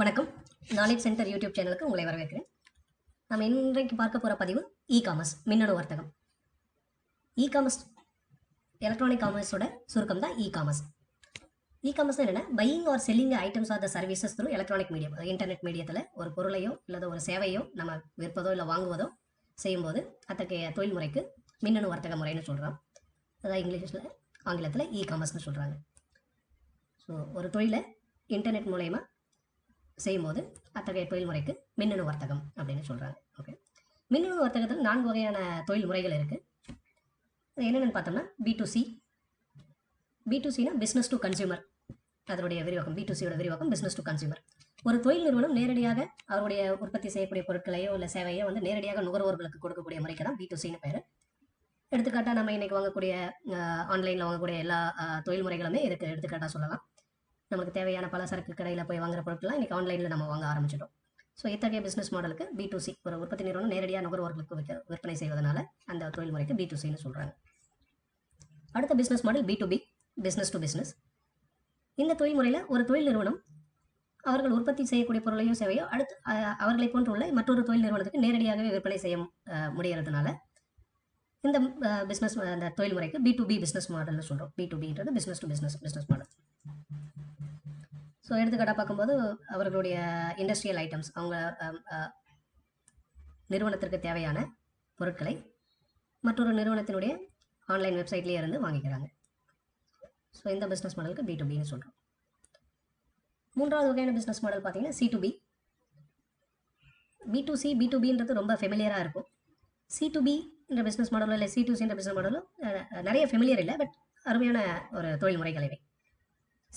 வணக்கம். Knowledge centre YouTube சேனலுக்கு உங்களை வரவேற்கிறேன். நம்ம இன்றைக்கு பார்க்க போகிற பதிவு இ காமர்ஸ் மின்னணு வர்த்தகம். இ காமர்ஸ் எலக்ட்ரானிக் காமர்ஸோட சுருக்கம் தான் இ காமர்ஸ் இ காமர்ஸ் என்னென்னா buying or selling items or the services through electronic medium internet மீடியத்தில் ஒரு பொருளையோ இல்லை ஒரு சேவையோ நம்ம விற்பதோ இல்லை வாங்குவதோ செய்யும்போது அத்தகைய தொழில்முறைக்கு மின்னணு வர்த்தக முறைன்னு சொல்கிறோம் அதான் இங்கிலீஷில் ஆங்கிலத்தில் இ காமர்ஸ்னு சொல்கிறாங்க ஸோ ஒரு தொழிலை இன்டர்நெட் மூலயமா செய்யும்போது அத்தகைய தொழில் முறைக்கு மின்னணு வர்த்தகம் அப்படின்னு சொல்கிறாங்க ஓகே மின்னணு வர்த்தகத்தில் நான்கு வகையான தொழில் முறைகள் இருக்குது அது என்னென்னு பார்த்தோம்னா B to C B to சினா business to consumer அதனுடைய விரிவாக்கம் பி டு சியோட விரிவாக்கம் பிஸ்னஸ் டு கன்சியூமர் ஒரு தொழில் நிறுவனம் நேரடியாக அவருடைய உற்பத்தி செய்யக்கூடிய பொருட்களையோ இல்லை சேவையோ வந்து நேரடியாக நுகர்வோர்களுக்கு கொடுக்கக்கூடிய முறைக்கு தான் பி டு சின்னு பேர் எடுத்துக்காட்டாக நம்ம இன்னைக்கு வாங்கக்கூடிய ஆன்லைனில் வாங்கக்கூடிய எல்லா தொழில் முறைகளுமே இதுக்கு எடுத்துக்காட்டாக சொல்லலாம். நமக்கு தேவையான பலசரக்கு கடையில் போய் வாங்குற பொருட்கள்லாம் இன்றைக்கி ஆன்லைனில் நம்ம வாங்க ஆரம்பிச்சிட்டோம். ஸோ இத்தகைய பிஸ்னஸ் மாடலுக்கு பி டு சி ஒரு உற்பத்தி நிறுவனம் நேரடியாக நுகர்வோர்களுக்கு விற்க விற்பனை செய்வதனால அந்த தொழில் முறைக்கு பி டு சின்னு சொல்கிறாங்க அடுத்த business model B to B business to business இந்த தொழில் முறையில் ஒரு தொழில் நிறுவனம் அவர்கள் உற்பத்தி செய்யக்கூடிய பொருளையோ சேவையோ அடுத்து அவர்களை போன்றுள்ள மற்றொரு தொழில் நிறுவனத்துக்கு நேரடியாகவே விற்பனை செய்ய முடிகிறதுனால முடியறதுனால இந்த பிஸ்னஸ் அந்த தொழில் முறைக்கு பி டு பி பிஸ்னஸ் மாடல்னு சொல்கிறோம் B to பின்றது business to business business model so எடுத்துக்காட்டாக பார்க்கும்போது அவர்களுடைய இண்டஸ்ட்ரியல் ஐட்டம்ஸ் அவங்க நிறுவனத்திற்கு தேவையான பொருட்களை மற்றொரு நிறுவனத்தினுடைய ஆன்லைன் வெப்சைட்லேயே இருந்து வாங்கிக்கிறாங்க. ஸோ இந்த பிஸ்னஸ் மாடலுக்கு பி டு பின்னு சொல்கிறோம் மூன்றாவது வகையான பிஸ்னஸ் மாடல் பார்த்தீங்கன்னா C to B B to C B to பின்றது ரொம்ப ஃபெமிலியராக இருக்கும். சி டு பி என்ற பிஸ்னஸ் மாடலோ இல்லை சி டு சின்ற பிஸ்னஸ் மாடலோ நிறைய ஃபெமிலியர் இல்லை பட் அருமையான ஒரு தொழில் முறைகள் இவை.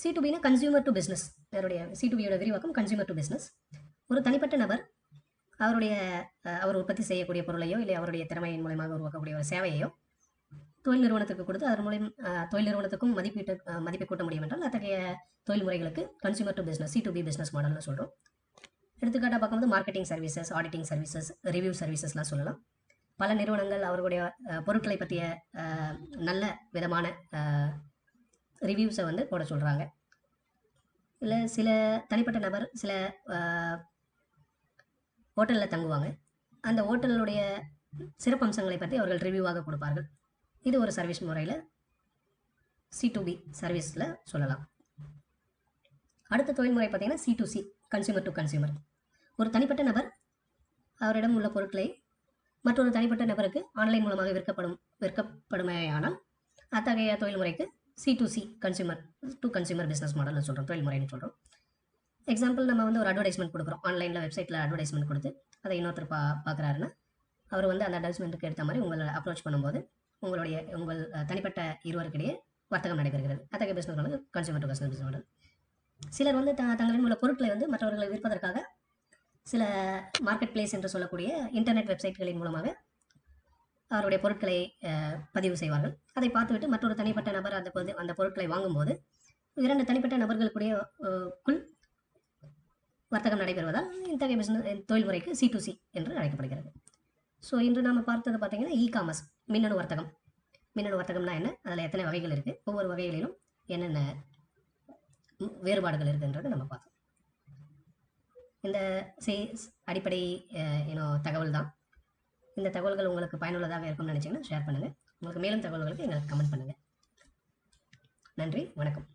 சி டு பினா கன்சியூமர் டு பிஸ்னஸ் அவருடைய சி டு பியோட விரிவாக்கம் கன்சியூமர் டு பிஸ்னஸ் ஒரு தனிப்பட்ட நபர் அவருடைய அவர் உற்பத்தி செய்யக்கூடிய பொருளையோ இல்லை அவருடைய திறமையின் மூலமாக உருவாக்கக்கூடிய ஒரு சேவையோ தொழில் நிறுவனத்துக்கு கொடுத்து அதன் மூலம் தொழில் நிறுவனத்துக்கும் மதிப்பீட்டு மதிப்பை கூட்ட முடியும் என்றால் அத்தகைய தொழில் முறைகளுக்கு consumer to business C to B business மாடல்னு சொல்கிறோம் எடுத்துக்காட்டாக பார்க்கும்போது marketing services auditing services review சர்வீசஸ்லாம் சொல்லலாம். பல நிறுவனங்கள் அவர்களுடைய பொருட்களை பற்றிய நல்ல விதமான ரிவ்யூஸை வந்து போட சொல்கிறாங்க இல்லை சில தனிப்பட்ட நபர் சில ஹோட்டலில் தங்குவாங்க. அந்த ஹோட்டலுடைய சிறப்பம்சங்களை பற்றி அவர்கள் ரிவ்யூவாக கொடுப்பார்கள். இது ஒரு சர்வீஸ் முறையில் சி டு பி சர்வீஸில் சொல்லலாம். அடுத்த தொழில்முறை பார்த்திங்கன்னா பார்த்தீங்கன்னா C to C consumer to consumer ஒரு தனிப்பட்ட நபர் அவரிடம் உள்ள பொருட்களை மற்றொரு தனிப்பட்ட நபருக்கு ஆன்லைன் மூலமாக விற்கப்படும் விற்கப்படுமேயானால் அத்தகைய தொழில்முறைக்கு C to C consumer to consumer business மாடல்னு சொல்கிறோம் தொழில் முறைன்னு சொல்கிறோம் எக்ஸாம்பிள் நம்ம வந்து ஒரு அட்வர்டைஸ்மெண்ட் கொடுக்குறோம். ஆன்லைனில் வெப்சைட்டில் அட்வர்டைஸ்மெண்ட் கொடுத்து அதை இன்னொருத்தர் பா பார்க்குறாருன்னா அவர் வந்து அந்த அட்வர்டைஸ்மெண்ட்டுக்கு ஏற்ற மாதிரி உங்களை அப்ரோச் பண்ணும்போது உங்களுடைய உங்கள் தனிப்பட்ட இருவருக்கிடையே வர்த்தகம் நடைபெறுகிறது. அத்தகைய business model consumer to consumer business model சிலர் வந்து த தங்களின் உள்ள பொருட்களை வந்து மற்றவர்களை விற்பதற்காக சில மார்க்கெட் பிளேஸ் என்று சொல்லக்கூடிய இன்டர்நெட் வெப்சைட்களின் மூலமாக அவருடைய பொருட்களை பதிவு செய்வார்கள். அதை பார்த்துவிட்டு மற்றொரு தனிப்பட்ட நபர் அந்த பொது அந்த பொருட்களை வாங்கும்போது இரண்டு தனிப்பட்ட நபர்களுக்குடைய குள் வர்த்தகம் நடைபெறுவதால் இத்தகைய பிசினஸ் தொழில்முறைக்கு சி டு சி என்று அழைக்கப்படுகிறது. ஸோ இன்று நாம் பார்த்தது பார்த்தீங்கன்னா இ காமர்ஸ் மின்னணு வர்த்தகம். மின்னணு வர்த்தகம்னா என்ன? அதில் எத்தனை வகைகள் இருக்குது ஒவ்வொரு வகைகளிலும் என்னென்ன வேறுபாடுகள் இருக்குன்றது நம்ம பார்த்தோம். இந்த சே அடிப்படை ஏனோ தகவல் தான் இந்த தகவல்கள் உங்களுக்கு பயனுள்ளதாக இருக்கும்னு நினச்சிங்கன்னா ஷேர் பண்ணுங்கள் உங்களுக்கு மேலும் தகவல்களுக்கு எங்களுக்கு கமெண்ட் பண்ணுங்கள் நன்றி வணக்கம்.